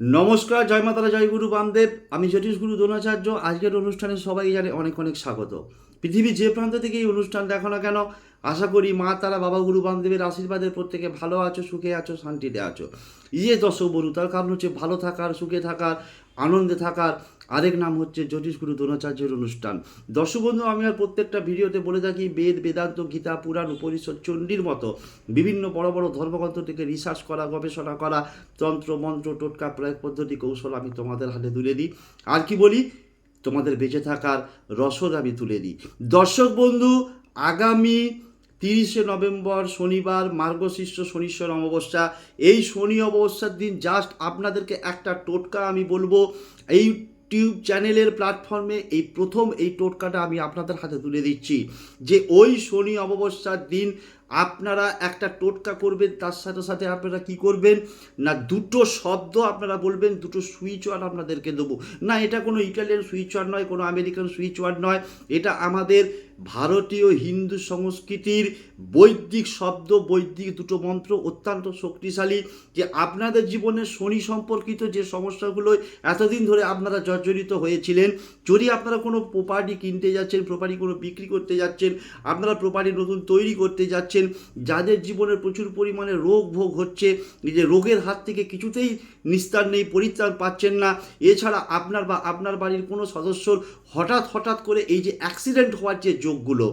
নমস্কার, জয় মাতারা, জয় গুরু বামদেব। আমি জ্যোতিষ গুরু দ্রোণাচার্য। আজকের অনুষ্ঠানে সবাই জানে অনেক অনেক স্বাগত। পৃথিবীর যে প্রান্ত থেকে এই অনুষ্ঠান দেখো না কেন, আশা করি মা, তারা, বাবা, গুরু বামদেবের আশীর্বাদে প্রত্যেকে ভালো আছো, সুখে আছো, শান্তিতে আছো। ইয়ে দর্শক বলু তার কারণ হচ্ছে ভালো থাকার, সুখে থাকার, আনন্দে থাকার আরেক নাম হচ্ছে জ্যোতিষ গুরু দ্রোণাচার্যের অনুষ্ঠান। দর্শক বন্ধু, আমি আর প্রত্যেকটা ভিডিওতে বলে থাকি, বেদ, বেদান্ত, গীতা, পুরাণ, উপনিষদ, চণ্ডীর মতো বিভিন্ন বড় বড় ধর্মগ্রন্থ থেকে রিসার্চ করা, গবেষণা করা, তন্ত্র, মন্ত্র, টোটকা, প্রয়োগ পদ্ধতি, কৌশল আমি তোমাদের হাতে তুলে দিই। আর কি বলি? তোমাদের বেঁচে থাকার রসদ আমি তুলে দিই। দর্শক বন্ধু, আগামী তিরিশে নভেম্বর শনিবার, মার্গশিষ্য শনিশ্বর অমাবস্যা। এই শনি অমাবস্যার দিন জাস্ট আপনাদেরকে একটা টোটকা আমি বলব, এই ইউটিউব চ্যানেলের প্ল্যাটফর্মে এই প্রথম এই টোটকাটা আমি আপনাদের হাতে তুলে দিচ্ছি যে ওই শনি অমাবস্যার দিন আপনারা একটা টোটকা করবেন, তার সাথে সাথে আপনারা কি করবেন? না দুটো শব্দ আপনারা বলবেন, দুটো সুইচ ওয়ার্ড আপনাদেরকে দেবো। না, এটা কোনো ইটালিয়ান সুইচ ওয়ার্ড নয়, কোনো আমেরিকান সুইচ ওয়ার্ড নয়, এটা আমাদের ভারতীয় হিন্দু সংস্কৃতির বৈদিক শব্দ, বৈদিক দুটো মন্ত্র অত্যন্ত শক্তিশালী যে আপনাদের জীবনে শনি সম্পর্কিত যে সমস্যাগুলো এতদিন ধরে আপনারা জর্জরিত হয়েছিলেন, যদি আপনারা কোনো প্রপার্টি কিনতে যাচ্ছেন প্রপার্টি কোনো বিক্রি করতে যাচ্ছেন, আপনারা প্রপার্টি নতুন তৈরি করতে যাচ্ছেন, যাদের জীবনে প্রচুর পরিমাণে রোগ ভোগ হচ্ছে যে রোগের হাত থেকে কিছুতেই নিস্তার নেই, পরিত্রাণ পাচ্ছেন না, এছাড়া আপনার বা আপনার বাড়ির কোনো সদস্যর হঠাৎ হঠাৎ করে এই যে অ্যাক্সিডেন্ট হওয়ার যে যোগগুলো।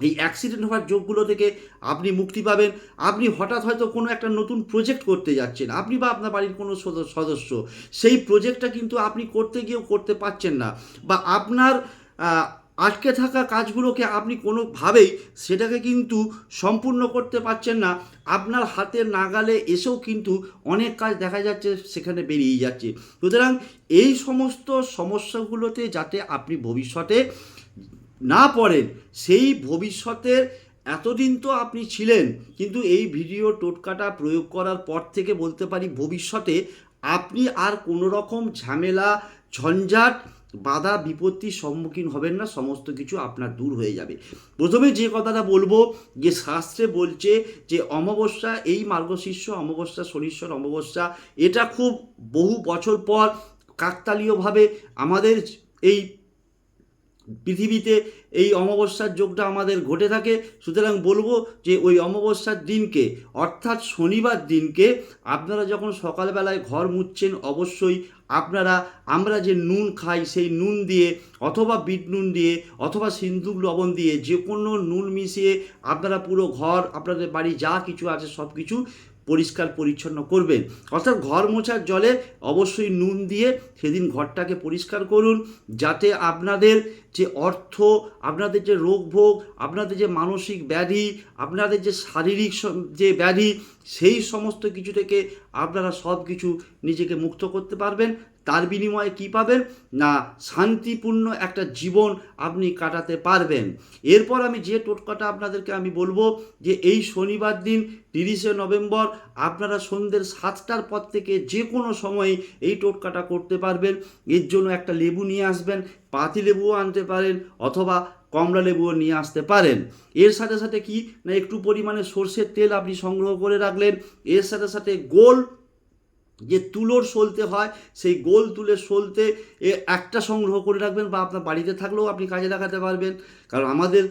এই অ্যাক্সিডেন্ট হওয়ার যোগগুলো থেকে আপনি মুক্তি পাবেন। আপনি হঠাৎ হয়তো কোনো একটা নতুন প্রজেক্ট করতে যাচ্ছেন। আপনি বা আপনার বাড়ির কোনো সদস্য। সেই প্রজেক্টটা কিন্তু আপনি করতে গিয়েও করতে পারছেন না। বা আপনার আটকে থাকা কাজগুলোকে আপনি কোনোভাবেই সেটাকে কিন্তু সম্পূর্ণ করতে পারছেন না। আপনার হাতের নাগালে এসেও কিন্তু অনেক কাজ দেখা যাচ্ছে, সেখানে বেরিয়ে যাচ্ছে। সুতরাং এই সমস্ত সমস্যাগুলোতে যাতে আপনি ভবিষ্যতে না পড়েন, সেই ভবিষ্যতের এতদিন তো আপনি ছিলেন, কিন্তু এই ভিডিও টোটকাটা প্রয়োগ করার পর থেকে বলতে পারি ভবিষ্যতে আপনি আর কোনো রকম ঝামেলা, ঝঞ্ঝাট, বাধা বিপত্তির সম্মুখীন হবেন না, সমস্ত কিছু আপনার দূর হয়ে যাবে। প্রথমে যে কথাটা বলব, যে শাস্ত্রে বলছে যে অমাবস্যা, এই মার্গশীর্ষ অমাবস্যা, শনিশ্বর অমাবস্যা, এটা খুব বহু বছর পর কাকতালীয়ভাবে আমাদের এই পৃথিবীতে এই অমাবস্যার যোগটা আমাদের ঘটে থাকে। সুতরাং বলব যে ওই অমাবস্যার দিনকে, অর্থাৎ শনিবার দিনকে আপনারা যখন সকালবেলায় ঘর মুছছেন, অবশ্যই আপনারা, আমরা যে নুন খাই সেই নুন দিয়ে অথবা বিট নুন দিয়ে অথবা সিন্দুক লবণ দিয়ে যে কোনো নুন মিশিয়ে আপনারা পুরো ঘর, আপনাদের বাড়ি যা কিছু আছে সব কিছু পরিষ্কার পরিচ্ছন্ন করবেন। অর্থাৎ ঘর মোছার জলে অবশ্যই নুন দিয়ে সেদিন ঘরটাকে পরিষ্কার করুন, যাতে আপনাদের যে অর্থ, আপনাদের যে রোগ ভোগ, আপনাদের যে মানসিক ব্যাধি, আপনাদের যে শারীরিক যে ব্যাধি, সেই সমস্ত কিছু থেকে আপনারা সব কিছু নিজেকে মুক্ত করতে পারবেন। তার বিনিময়ে কি পাবেন? না, শান্তিপূর্ণ একটা জীবন আপনি কাটাতে পারবেন। এরপর আমি যে টোটকাটা আপনাদেরকে আমি বলব যে এই শনিবার দিন তিরিশে নভেম্বর আপনারা সন্ধ্যের সাতটার পর থেকে যে কোনো সময়ে এই টোটকাটা করতে পারবেন। এর জন্য একটা লেবু নিয়ে আসবেন, পাতি লেবুও আনতে পারেন অথবা কমলা লেবুও নিয়ে আসতে পারেন। এর সাথে সাথে কি? না, একটু পরিমাণে সর্ষের তেল আপনি সংগ্রহ করে রাখলেন। এর সাথে সাথে গোল যে তুলোর সলতে হয়, সেই গোল তুলে সলতে এ একটা সংগ্রহ করে রাখবেন বা আপনার বাড়িতে থাকলেও আপনি কাজে লাগাতে পারবেন। কারণ আমাদের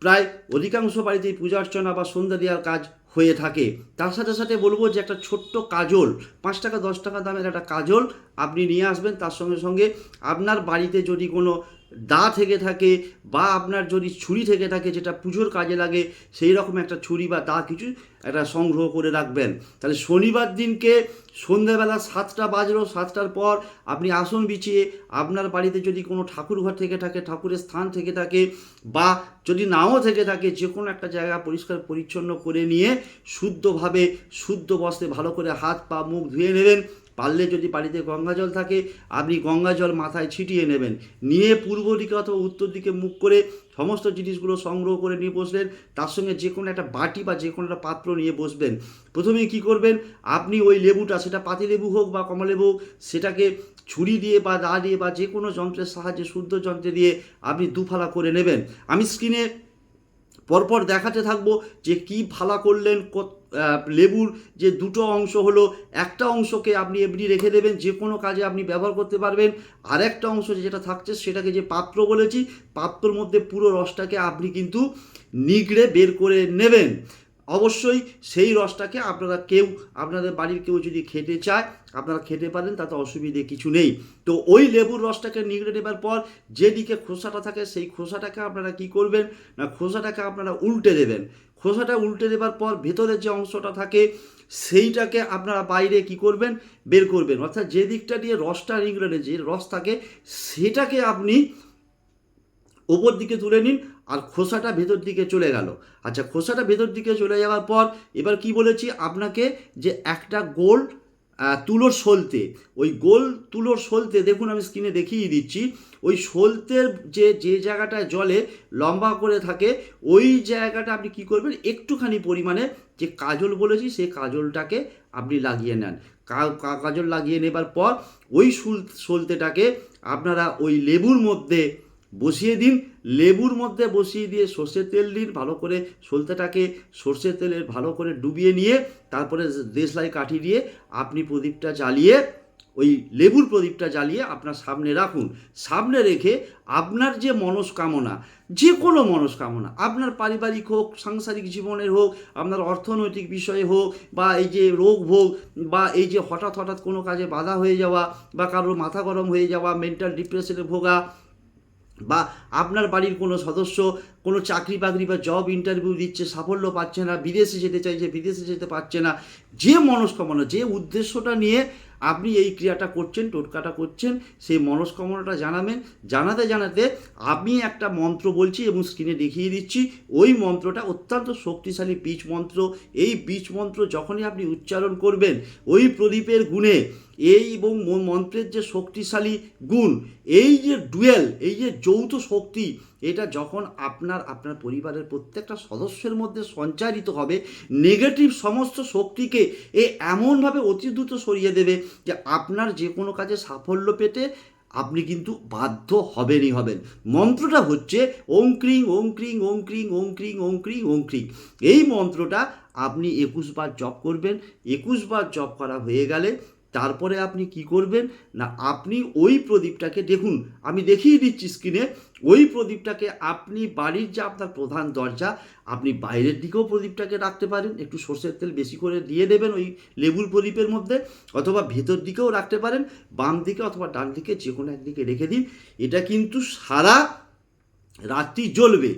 প্রায় অধিকাংশ বাড়িতেই পূজা অর্চনা বা সন্ধ্যা দেওয়ার কাজ হয়ে থাকে। তার সাথে সাথে বলব যে একটা ছোট্ট কাজল, পাঁচ টাকা, দশ টাকা দামের একটা কাজল আপনি নিয়ে আসবেন। তার সঙ্গে সঙ্গে আপনার বাড়িতে যদি কোনো দা থেকে থাকে বা আপনার যদি ছুরি থেকে থাকে যেটা পুজোর কাজে লাগে, সেই রকম একটা ছুরি বা দা কিছু একটা সংগ্রহ করে রাখবেন। তাহলে শনিবার দিনকে সন্ধ্যাবেলা সাতটা বাজলো, সাতটার পর আপনি আসন বিছিয়ে আপনার বাড়িতে যদি কোনো ঠাকুর ঘর থেকে থাকে, ঠাকুরের স্থান থেকে থাকে বা যদি নাও থেকে থাকে, যে কোনো একটা জায়গা পরিষ্কার পরিচ্ছন্ন করে নিয়ে শুদ্ধভাবে, শুদ্ধ বস্ত্রে ভালো করে হাত পা মুখ ধুয়ে নেবেন। পারলে যদি বাড়িতে গঙ্গা জল থাকে, আপনি গঙ্গা জল মাথায় ছিটিয়ে নেবেন। নিয়ে পূর্ব দিকে অথবা উত্তর দিকে মুখ করে সমস্ত জিনিসগুলো সংগ্রহ করে নিয়ে বসলেন। তার সঙ্গে যে কোনো একটা বাটি বা যে কোনো একটা পাত্র নিয়ে বসবেন। প্রথমে কি করবেন? আপনি ওই লেবুটা, সেটা পাতি লেবু হোক বা কমলা লেবু হোক, সেটাকে ছুরি দিয়ে বা দা দিয়ে বা যে কোনো যন্ত্রের সাহায্যে, শুদ্ধ যন্ত্রে দিয়ে আপনি দুফালা করে নেবেন। আমি স্ক্রিনে পরপর দেখাতে থাকব যে কি ভালা করলেন লেবুর যে দুটো অংশ হলো, একটা অংশকে আপনি এমনি রেখে দেবেন, যে কোনো কাজে আপনি ব্যবহার করতে পারবেন। আর একটা অংশ যেটা থাকছে সেটাকে যে পাত্র বলেছি, পাত্রর মধ্যে পুরো রসটাকে আপনি কিন্তু নিগড়ে বের করে নেবেন। অবশ্যই সেই রসটাকে আপনারা কেউ, আপনাদের বাড়ির কেউ যদি খেতে চায়, আপনারা খেতে পারেন, তাতে অসুবিধে কিছু নেই। তো ওই লেবুর রসটাকে নিগড়ে নেবার পর যেদিকে খোসাটা থাকে, সেই খোসাটাকে আপনারা কি করবেন? না, খোসাটাকে আপনারা উল্টে দেবেন। খোসাটা উল্টে দেবার পর ভেতরের যে অংশটা থাকে, সেইটাকে আপনারা বাইরে কি করবেন? বের করবেন। অর্থাৎ যে দিকটা দিয়ে রসটা নিগড়ে যে রস থাকে, সেটাকে আপনি ওপর দিকে তুলে নিন আর খোসাটা ভেতর দিকে চলে গেল। আচ্ছা খোসাটা ভেতর দিকে চলে যাওয়ার পর এবার কি বলেছি আপনাকে যে একটা গোল তুলোর সলতে, ওই গোল তুলোর সলতে দেখুন আমি স্ক্রিনে দেখিয়ে দিচ্ছি, ওই সলতের যে যে জায়গাটায় জলে লম্বা করে থাকে, ওই জায়গাটা আপনি কি করবেন, একটুখানি পরিমাণে যে কাজল বলেছি সেই কাজলটাকে আপনি লাগিয়ে নেন। কাজল লাগিয়ে নেবার পর ওই সুল, সলতেটাকে আপনারা ওই লেবুর মধ্যে বসিয়ে দিন, লেবুর মধ্যে বসিয়ে দিয়ে সর্ষের তেল দিন, ভালো করে সলতেটাকে সর্ষের তেলে ভালো করে ডুবিয়ে নিয়ে তারপরে দেশলাই কাঠি দিয়ে আপনি প্রদীপটা জ্বালিয়ে, ওই লেবুর প্রদীপটা জ্বালিয়ে আপনার সামনে রাখুন। সামনে রেখে আপনার যে মনস্কামনা, যে কোনো মনস্কামনা, আপনার পারিবারিক হোক, সাংসারিক জীবনের হোক, আপনার অর্থনৈতিক বিষয়ে হোক, বা এই যে রোগ ভোগ, বা এই যে হঠাৎ হঠাৎ কোনো কাজে বাধা হয়ে যাওয়া, বা কারোর মাথা গরম হয়ে যাওয়া মেন্টাল ডিপ্রেশনে ভোগা বা আপনার বাড়ির কোনো সদস্য কোনো চাকরি বাকরি বা জব ইন্টারভিউ দিচ্ছে, সাফল্য পাচ্ছে না, বিদেশে যেতে চাইছে, বিদেশে যেতে পারছে না, যে মনস্কামনা, যে উদ্দেশ্যটা নিয়ে আপনি এই ক্রিয়াটা করছেন, টোটকাটা করছেন, সেই মনস্কামনাটা জানাবেন। জানাতে জানাতে আমি একটা মন্ত্র বলছি এবং স্ক্রিনে দেখিয়ে দিচ্ছি। ওই মন্ত্রটা অত্যন্ত শক্তিশালী বীজ মন্ত্র। এই বীজ মন্ত্র যখনই আপনি উচ্চারণ করবেন, ওই প্রদীপের গুণে এই এবং মন্ত্রের যে শক্তিশালী গুণ, এই যে ডুয়েল, এই যে যৌথ শক্তি এটা যখন আপনার আপনার পরিবারের প্রত্যেকটা সদস্যের মধ্যে সঞ্চারিত হবে নেগেটিভ সমস্ত শক্তিকে এ এমনভাবে অতি দ্রুত সরিয়ে দেবে যে আপনার যে কোনো কাজে সাফল্য পেতে আপনি কিন্তু বাধ্য হবেনই হবেন। মন্ত্রটা হচ্ছে ওং ক্রিং ওং ক্রিং ওং ক্রিং ওং ক্রিং ওং ক্রিং ওং ক্রিং। এই মন্ত্রটা আপনি একুশ বার জপ করবেন, একুশ বার জপ করা হয়ে গেলে তারপরে আপনি কি করবেন? না, আপনি ওই প্রদীপটাকে দেখুন, আমি দেখিয়ে দিচ্ছি স্ক্রিনে ওই প্রদীপটাকে আপনি বাড়ির যে আপনার প্রধান দরজা, আপনি বাইরের দিকেও প্রদীপটাকে রাখতে পারেন, একটু সর্ষের তেল বেশি করে দিয়ে দেবেন ওই লেবুর প্রদীপের মধ্যে, অথবা ভেতর দিকেও রাখতে পারেন, বাম দিকে অথবা ডান দিকে যে কোনো একদিকে রেখে দিন। এটা কিন্তু সারা রাত্রি জ্বলবে।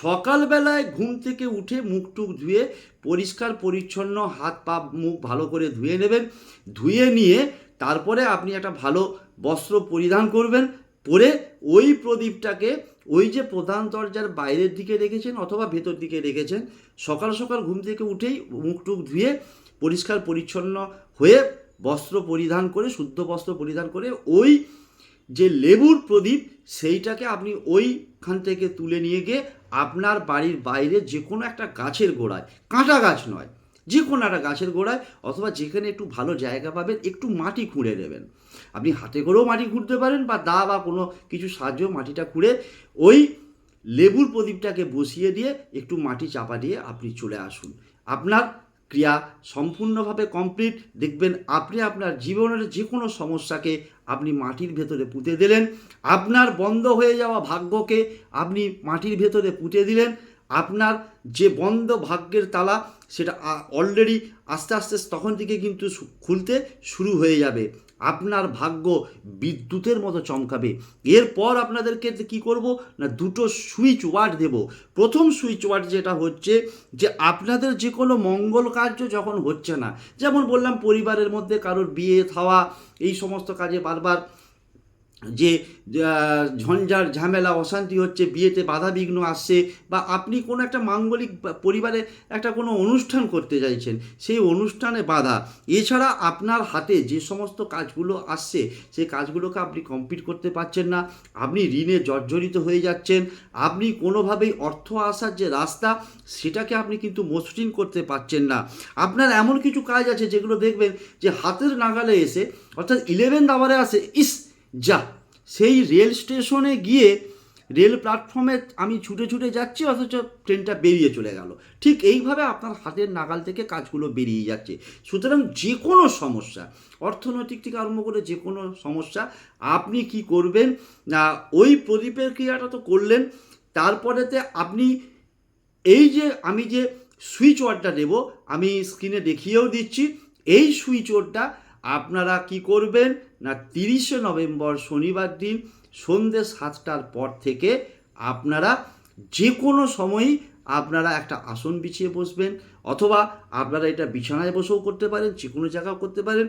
সকালবেলায় ঘুম থেকে উঠে মুখ টুক ধুয়ে পরিষ্কার, পরিচ্ছন্ন, হাত পা, মুখ ভালো করে ধুয়ে নেবেন। ধুয়ে নিয়ে তারপরে আপনি একটা ভালো বস্ত্র পরিধান করবেন। পরে ওই প্রদীপটাকে ওই যে প্রধান দরজার বাইরের দিকে রেখেছেন অথবা ভেতর দিকে রেখেছেন, সকাল সকাল ঘুম থেকে উঠেই মুখ টুক ধুয়ে পরিষ্কার, পরিচ্ছন্ন হয়ে বস্ত্র পরিধান করে, শুদ্ধ বস্ত্র পরিধান করে ওই যে লেবুর প্রদীপ, সেইটাকে আপনি ওইখান থেকে তুলে নিয়ে গিয়ে আপনার বাড়ির বাইরে যে কোনো একটা গাছের গোড়ায়, কাঁটা গাছ নয়, যে কোনো একটা গাছের গোড়ায় অথবা যেখানে একটু ভালো জায়গা পাবেন, একটু মাটি খুঁড়ে দেবেন। আপনি হাতে করেও মাটি খুঁড়তে পারেন বা দা বা কোনো কিছু সাহায্য মাটিটা খুঁড়ে ওই লেবুর প্রদীপটাকে বসিয়ে দিয়ে একটু মাটি চাপা দিয়ে আপনি চলে আসুন। আপনার ক্রিয়া সম্পূর্ণভাবে কমপ্লিট। দেখবেন আপনি আপনার জীবনের যে কোনো সমস্যাকে আপনি মাটির ভেতরে পুঁতে দিলেন। আপনার বন্ধ হয়ে যাওয়া ভাগ্যকে আপনি মাটির ভেতরে পুঁতে দিলেন। আপনার যে বন্ধ ভাগ্যের তালা, সেটা অলরেডি আস্তে আস্তে তখন থেকে কিন্তু খুলতে শুরু হয়ে যাবে। আপনার ভাগ্য বিদ্যুতের মতো চমকাবে। এরপর আপনাদেরকে কি করব? না, দুটো সুইচ ওয়ার্ড দেব। প্রথম সুইচ ওয়ার্ড যেটা হচ্ছে যে আপনাদের যে কোনো মঙ্গল কার্য যখন হচ্ছে না, যেমন বললাম পরিবারের মধ্যে কারোর বিয়ে, থাওয়া, এই সমস্ত কাজে বারবার যে আহ, ঝঞ্ঝাট ঝামেলা অশান্তি হচ্ছে বিয়েতে বাধা বিঘ্ন আসছে বা আপনি কোনো একটা মাঙ্গলিক পরিবারে একটা কোনো অনুষ্ঠান করতে চাইছেন সেই অনুষ্ঠানে বাধা। এছাড়া আপনার হাতে যে সমস্ত কাজগুলো আসছে সেই কাজগুলোকে আপনি কমপ্লিট করতে পারছেন না আপনি ঋণে জর্জরিত হয়ে যাচ্ছেন আপনি কোনোভাবেই অর্থ আসার যে রাস্তা সেটাকে আপনি কিন্তু মসৃণ করতে পারছেন না। আপনার এমন কিছু কাজ আছে যেগুলো দেখবেন যে হাতের নাগালে এসে অর্থাৎ ইলেভেন আওয়ারে আসে ইস যা, সেই রেল স্টেশনে গিয়ে রেল প্ল্যাটফর্মে আমি ছুটে ছুটে যাচ্ছি, অথচ ট্রেনটা বেরিয়ে চলে গেল। ঠিক এইভাবে আপনার হাতের নাগাল থেকে কাজগুলো বেরিয়ে যাচ্ছে। সুতরাং যে কোনো সমস্যা, অর্থনৈতিক থেকে আরম্ভ করে যে কোনো সমস্যা, আপনি কি করবেন? না, ওই ক্রিয়াটা তো করলেন, তারপরেতে আপনি এই যে আমি যে সুইচ ওয়ার্ডটা দেব, আমি স্ক্রিনে দেখিয়েও দিচ্ছি, এই সুইচ ওয়ার্ডটা আপনারা কি করবেন? না, তিরিশে নভেম্বর শনিবার দিন সন্ধ্যে সাতটার পর থেকে আপনারা যে কোনো সময়ই আপনারা একটা আসন বিছিয়ে বসবেন অথবা আপনারা এটা বিছানায় বসেও করতে পারেন যে কোনো জায়গাও করতে পারেন।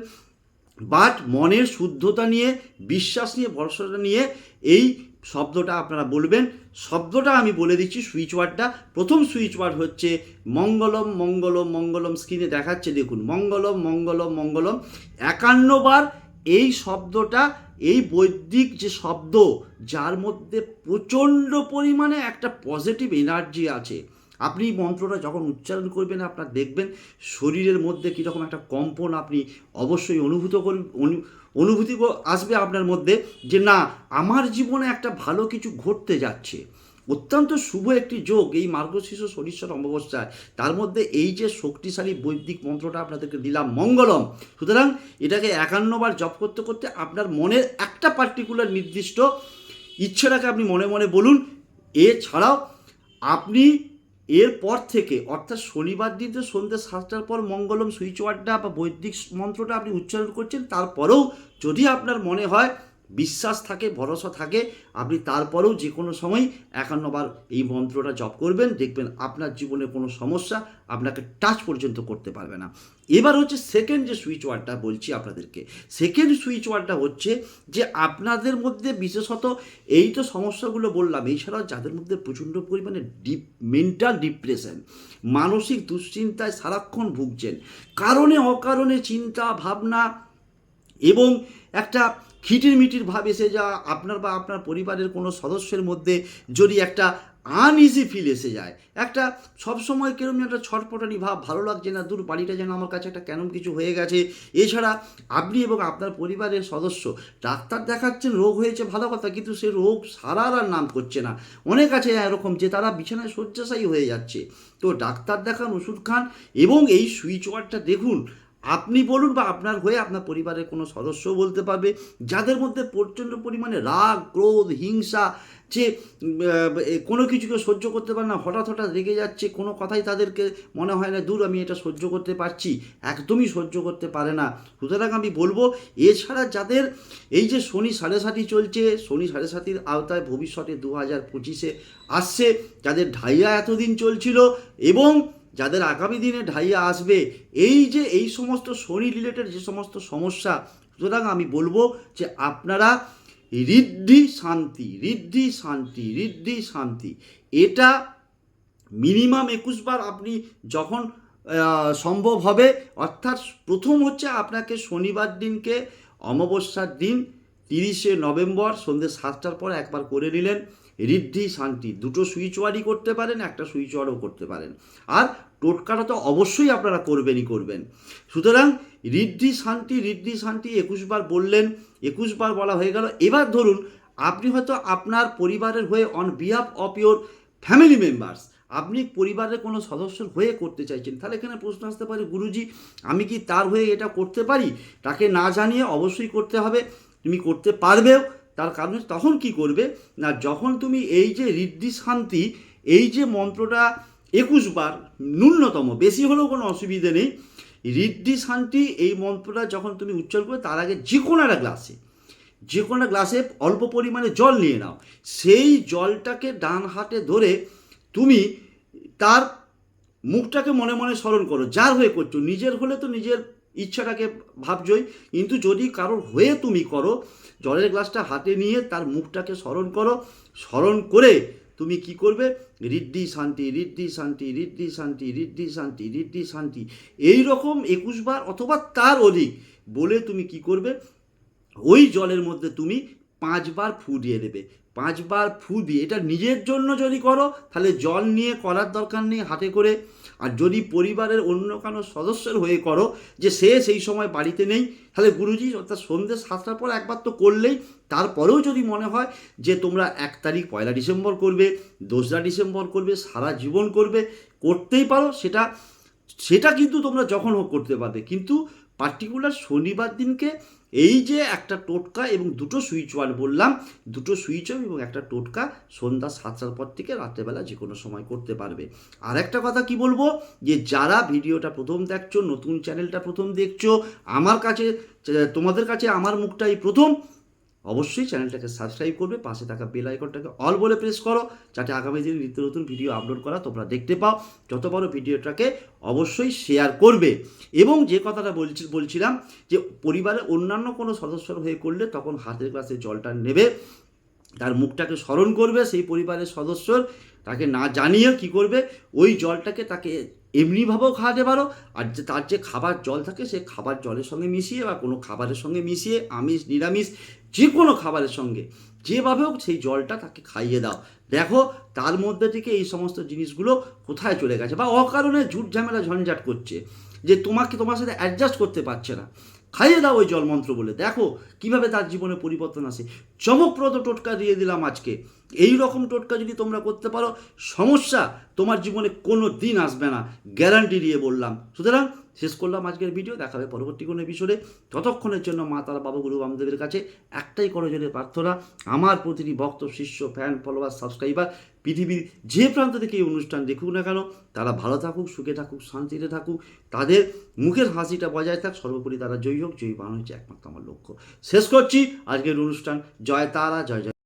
বাট মনের শুদ্ধতা নিয়ে, বিশ্বাস নিয়ে, ভরসাটা নিয়ে এই শব্দটা আপনারা বলবেন। শব্দটা আমি বলে দিচ্ছি সুইচ ওয়ার্ডটা। প্রথম সুইচ ওয়ার্ড হচ্ছে মঙ্গলম মঙ্গলম মঙ্গলম স্ক্রিনে দেখাচ্ছে। দেখুন, মঙ্গলম মঙ্গলম মঙ্গলম একান্নবার এই শব্দটা, এই বৈদিক যে শব্দ, যার মধ্যে প্রচণ্ড পরিমাণে একটা পজিটিভ এনার্জি আছে। আপনি মন্ত্রটা যখন উচ্চারণ করবেন, আপনার দেখবেন শরীরের মধ্যে কীরকম একটা কম্পন আপনি অবশ্যই অনুভূত করবেন অনু- অনুভূতি আসবে আপনার মধ্যে যে, না, আমার জীবনে একটা ভালো কিছু ঘটতে যাচ্ছে। অত্যন্ত শুভ একটি যোগ এই মার্গশীর্ষ শরীশ্বর অমাবস্যায়। তার মধ্যে এই যে শক্তিশালী বৈদিক মন্ত্রটা আপনাদেরকে দিলাম, মঙ্গলম। সুতরাং এটাকে একান্নবার জপ করতে করতে আপনার মনের একটা পার্টিকুলার নির্দিষ্ট ইচ্ছেটাকে আপনি মনে মনে বলুন। এছাড়াও আপনি এরপর থেকে, অর্থাৎ শনিবার দিন তো সন্ধ্যে সাতটার পর মঙ্গলম, সুইচ ওয়ার্ডটা বা বৈদিক মন্ত্রটা আপনি উচ্চারণ করছেন, তারপরেও যদি আপনার মনে হয় বিশ্বাস থাকে, ভরসা থাকে, আপনি তারপরেও যে কোনো সময় একান্নবার এই মন্ত্রটা জপ করবেন, দেখবেন আপনার জীবনে কোনো সমস্যা আপনাকে টাচ পর্যন্ত করতে পারবে না। এবার হচ্ছে সেকেন্ড যে সুইচ ওয়ার্ডটা বলছি আপনাদেরকে সেকেন্ড সুইচ ওয়ার্ডটা হচ্ছে যে আপনাদের মধ্যে বিশেষত এই তো সমস্যাগুলো বললাম, এছাড়াও যাদের মধ্যে প্রচণ্ড পরিমাণে ডিপ মেন্টাল ডিপ্রেশন মানসিক দুশ্চিন্তায় সারাক্ষণ ভুগছেন, কারণে অকারণে চিন্তা, ভাবনা এবং একটা খিটির মিটির ভাব এসে যা, আপনার বা আপনার পরিবারের কোনো সদস্যের মধ্যে যদি একটা আনইজি ফিল এসে যায়, একটা সবসময় কেরম একটা ছটপটানি ভাব, ভালো লাগছে না, দূর বাড়িটা যেন আমার কাছে একটা কেমন কিছু হয়ে গেছে। এছাড়া আপনি এবং আপনার পরিবারের সদস্য ডাক্তার দেখাচ্ছেন, রোগ হয়েছে, ভালো কথা, কিন্তু সে রোগ সারার আর নাম করছে না। অনেক আছে এরকম যে তারা বিছানায় শয্যাশায়ী হয়ে যাচ্ছে। তো ডাক্তার দেখান, ওষুধ খান এবং এই সুইচ ওয়ার্ডটা দেখুন আপনি বলুন বা আপনার হয়ে আপনার পরিবারের কোনো সদস্য বলতে পারবে, যাদের মধ্যে প্রচণ্ড পরিমাণে রাগ, ক্রোধ, হিংসা, যে কোনো কিছুকে সহ্য করতে পারে না, হঠাৎ হঠাৎ রেগে যাচ্ছে, কোনো কথাই তাদেরকে মনে হয় না, দূর, আমি এটা সহ্য করতে পারছি। একদমই সহ্য করতে পারে না। সুতরাং আমি বলব, এছাড়া যাদের এই যে শনি সাড়ে সাতি চলছে, শনি সাড়ে সাতির আওতায় ভবিষ্যতে দু হাজার পঁচিশে আসছে, যাদের ঢাইয়া এতদিন চলছিল এবং যাদের আগামী দিনে ঢাইয়া আসবে, এই যে এই সমস্ত শনি রিলেটেড যে সমস্ত সমস্যা, সুতরাং আমি বলব যে আপনারা ঋদ্ধি শান্তি ঋদ্ধি শান্তি ঋদ্ধি শান্তি। এটা মিনিমাম একুশ বার আপনি যখন সম্ভব হবে, অর্থাৎ প্রথম হচ্ছে আপনাকে শনিবার দিনকে, অমাবস্যার দিন, তিরিশে নভেম্বর সন্ধ্যে সাতটার পর একবার করে নিলেন। ঋদ্ধি শান্তি, দুটো সুইচ ওয়ারই করতে পারেন, একটা সুইচ ওয়ারও করতে পারেন। আর টোটকাটা তো অবশ্যই আপনারা করবেনই করবেন। সুতরাং ঋদ্ধি শান্তি ঋদ্ধি শান্তি একুশবার বললেন একুশবার বলা হয়ে গেল। এবার ধরুন, আপনি হয়তো আপনার পরিবারের হয়ে on behalf of your family members আপনি পরিবারের কোনো সদস্যর হয়ে করতে চাইছেন, তাহলে এখানে প্রশ্ন আসতে পারে, গুরুজি, আমি কি তার হয়ে এটা করতে পারি? তাকে না জানিয়ে অবশ্যই করতে হবে। তুমি করতে পারবেও তার কারণ তখন কি করবে? না, যখন তুমি এই যে ঋদ্ধি শান্তি, এই যে মন্ত্রটা একুশ বার, ন্যূনতম, বেশি হলেও কোনো অসুবিধে নেই, ঋদ্ধি শান্তি, এই মন্ত্রটা যখন তুমি উচ্চারণ করবে, তার আগে যে কোনো একটা গ্লাসে, যে কোনো গ্লাসে অল্প পরিমাণে জল নিয়ে নাও। সেই জলটাকে ডান হাতে ধরে তুমি তার মুখটাকে মনে মনে স্মরণ করো। যার হয়ে করছ, নিজের হলে তো নিজের ইচ্ছাটাকে ভাবছই কিন্তু যদি কারোর হয়ে তুমি করো, জলের গ্লাসটা হাতে নিয়ে তার মুখটাকে স্মরণ করো, স্মরণ করে তুমি কি করবে? রিদ্ধি শান্তি রিদ্ধি শান্তি রিদ্ধি শান্তি রিদ্ধি শান্তি রিদ্ধি শান্তি। এই রকম একুশ বার অথবা তার অধিক বলে তুমি কি করবে? ওই জলের মধ্যে তুমি পাঁচবার ফু দিয়ে দেবে পাঁচবার ফু দিয়ে এটা নিজের জন্য যদি করো, তাহলে জল নিয়ে করার দরকার নেই হাতে করে। আর যদি পরিবারের অন্য কোনো সদস্যের হয়ে করো, যে সে সেই সময় বাড়িতে নেই, তাহলে গুরুজি অর্থাৎ সন্ধ্যে সাতটার পর একবার তো করলেই, তারপরেও যদি মনে হয় যে তোমরা এক তারিখ পয়লা ডিসেম্বর করবে, দোসরা ডিসেম্বর করবে, সারা জীবন করবে, করতেই পারো সেটা সেটা কিন্তু তোমরা যখন হোক করতে পারবে। কিন্তু পার্টিকুলার শনিবার দিনকে এই যে একটা টোটকা এবং দুটো সুইচ ওয়ার্ড বললাম, দুটো সুইচ অফ এবং একটা টোটকা সন্ধ্যা সাতটার পর থেকে রাত্রেবেলা যে কোনো সময় করতে পারবে। আর একটা কথা কি বলব, যে যারা ভিডিওটা প্রথম দেখছ, নতুন চ্যানেলটা প্রথম দেখছ, আমার কাছে, তোমাদের কাছে আমার মুখটাই প্রথম অবশ্যই চ্যানেলটাকে সাবস্ক্রাইব করবে, পাশে থাকা বেল আইকনটাকে অল বলে প্রেস করো, যাতে আগামী দিনে নিত্য নতুন ভিডিও আপলোড করা তোমরা দেখতে পাও। যত বড় ভিডিওটাকে অবশ্যই শেয়ার করবে। এবং যে কথাটা বলছি, বলছিলাম যে পরিবারের অন্যান্য কোনো সদস্যর হয়ে করলে তখন হাতের গ্লাসে জলটা নেবে, তার মুখটাকে স্মরণ করবে, সেই পরিবারের সদস্যর তাকে না জানিয়ে কি করবে, ওই জলটাকে তাকে এমনিভাবেও খাওয়াতে পারো আর যে তার যে খাবার জল থাকে সে খাবার জলের সঙ্গে মিশিয়ে বা কোনো খাবারের সঙ্গে মিশিয়ে আমিষ, নিরামিষ যে কোনো খাবারের সঙ্গে যেভাবে হোক সেই জলটা তাকে খাইয়ে দাও। দেখো, তার মধ্যে থেকে এই সমস্ত জিনিসগুলো কোথায় চলে গেছে বা অকারণে ঝুট ঝামেলা ঝঞ্ঝাট করছে, যে তোমাকে তোমার সাথে অ্যাডজাস্ট করতে পারছে না। খাইয়ে দাও ওই জলমন্ত্র বলে। দেখো কীভাবে তার জীবনে পরিবর্তন আসে। চমকপ্রদ টোটকা দিয়ে দিলাম আজকে। এই রকম টোটকা যদি তোমরা করতে পারো, সমস্যা তোমার জীবনে কোনো দিন আসবে না গ্যারান্টি দিয়ে বললাম। সুতরাং শেষ করলাম আজকের ভিডিও দেখাবে পরবর্তী কোনো এপিসোডে ততক্ষণের জন্য মা, তারা, বাবা, গুরু, বামদেবের কাছে একটাই করজনের প্রার্থনা, আমার প্রতিটি ভক্ত, শিষ্য ফ্যান ফলোয়ার সাবস্ক্রাইবার পৃথিবীর যে প্রান্ত থেকে এই অনুষ্ঠান দেখুক না কেন, তারা ভালো থাকুক, সুখে থাকুক, শান্তিতে থাকুক, তাদের মুখের হাসিটা বজায় থাক, সর্বোপরি তারা জয়ী হোক, জয়ী বানানো হচ্ছে একমাত্র আমার লক্ষ্য। শেষ করছি আজকের অনুষ্ঠান, জয় তারা, জয় জয়